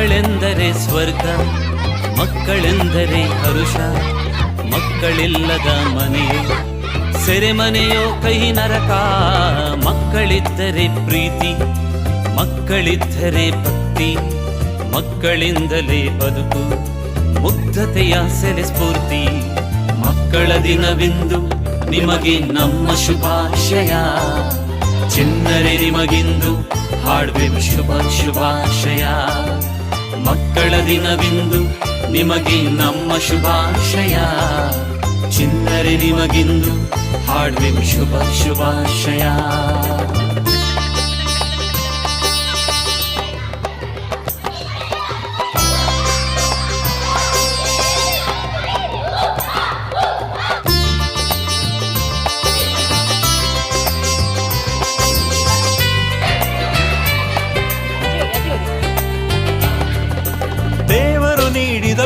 ಮಕ್ಕಳೆಂದರೆ ಸ್ವರ್ಗ, ಮಕ್ಕಳೆಂದರೆ ಹರುಷ, ಮಕ್ಕಳಿಲ್ಲದ ಮನೆಯೋ ಸೆರೆಮನೆಯೋ ಕೈ ನರಕ, ಮಕ್ಕಳಿದ್ದರೆ ಪ್ರೀತಿ, ಮಕ್ಕಳಿದ್ದರೆ ಭಕ್ತಿ, ಮಕ್ಕಳಿಂದಲೇ ಬದುಕು, ಮುಗ್ಧತೆಯ ಸೆರೆ ಸ್ಫೂರ್ತಿ. ಮಕ್ಕಳ ದಿನವೆಂದು ನಿಮಗೆ ನಮ್ಮ ಶುಭಾಶಯ. ಚಿನ್ನರೆ ನಿಮಗಿಂದು ಹಾಡುವೆ ಶುಭ ಶುಭಾಶಯ. ಮಕ್ಕಳ ದಿನವೆಂದು ನಿಮಗೆ ನಮ್ಮ ಶುಭಾಶಯ. ಚಿಂತರೆ ನಿಮಗಿಂದು ಹಾಡುವೆವು ಶುಭ ಶುಭಾಶಯ.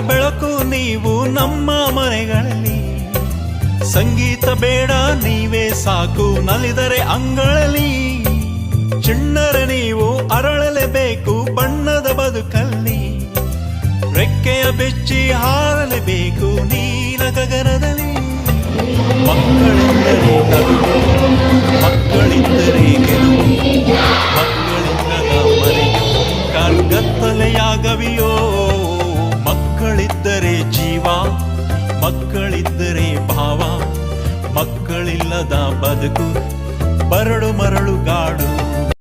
ಬೆಳಕು ನೀವು ನಮ್ಮ ಮನೆಗಳಲ್ಲಿ. ಸಂಗೀತ ಬೇಡ, ನೀವೇ ಸಾಕು, ನಲಿದರೆ ಅಂಗಳಲ್ಲಿ ಚಿಣ್ಣರ ನೀವು ಅರಳಲೇಬೇಕು, ಬಣ್ಣದ ಬದುಕಲ್ಲಿ. ರೆಕ್ಕೆಯ ಬೆಚ್ಚಿ ಹಾರಲೇಬೇಕು ಮಕ್ಕಳಿದ್ದರೆ ಭಾವ ಮಕ್ಕಳಿಲ್ಲದ ಬದುಕು ಬರಡು ಮರಳು ಗಾಡು.